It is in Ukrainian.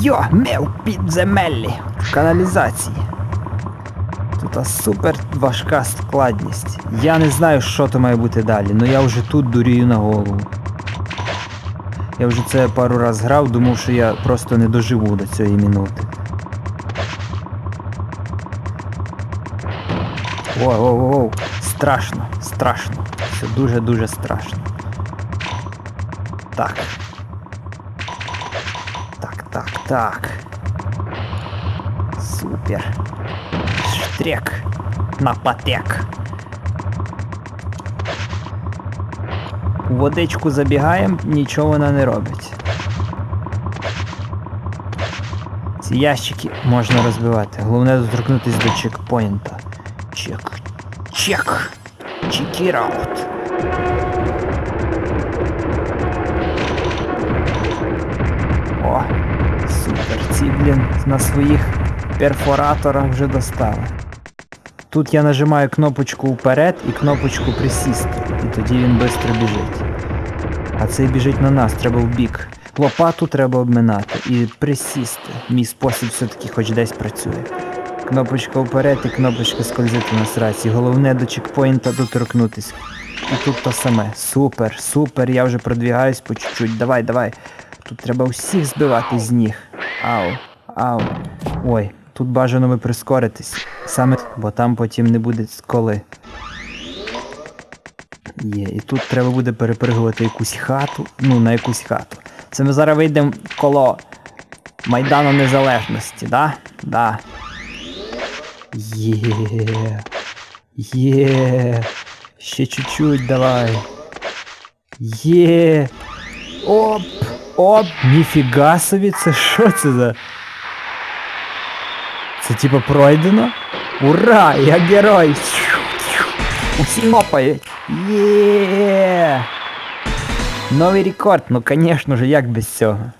Йо, ми в підземеллі, в каналізації. Тут супер важка складність. Я не знаю, що то має бути далі, але я вже тут дурію на голову. Я вже це пару раз грав, думав, що я просто не доживу до цієї минути. Воу, воу, воу, страшно, страшно. Все дуже-дуже страшно. Так. Так, так. Супер. Штрек. На патек. Водичку забігаємо, нічого вона не робить. Ці ящики можна розбивати. Головне доторкнутися до чекпоінта. Чек. Чек. Чекіраут. Супер. Блін, на своїх перфораторах вже достали. Тут я нажимаю кнопочку вперед і кнопочку присісти. І тоді він швидко біжить. А цей біжить на нас, треба в бік. Лопату треба обминати і присісти. Мій спосіб все-таки хоч десь працює. Кнопочка вперед і кнопочка скользити на сраці. Головне до чекпоінта доторкнутися. І тут то саме. Супер, супер, я вже продвігаюсь по чуть-чуть. Давай, давай. Тут треба усіх збивати з ніг. Ау, ау. Ой, тут бажано би прискоритись. Саме, бо там потім не буде коли. Є, і тут треба буде перепригувати якусь хату, ну, на якусь хату. Це ми зараз вийдемо коло Майдану Незалежності, да? Да. Є. Є. Ще чуть-чуть давай. Є. Оп! Оп! Ніфіга собі, це що це за. Це типа пройдено? Ура! Я герой! Усі мопають! Є! Новий рекорд, ну конечно же, як без цього.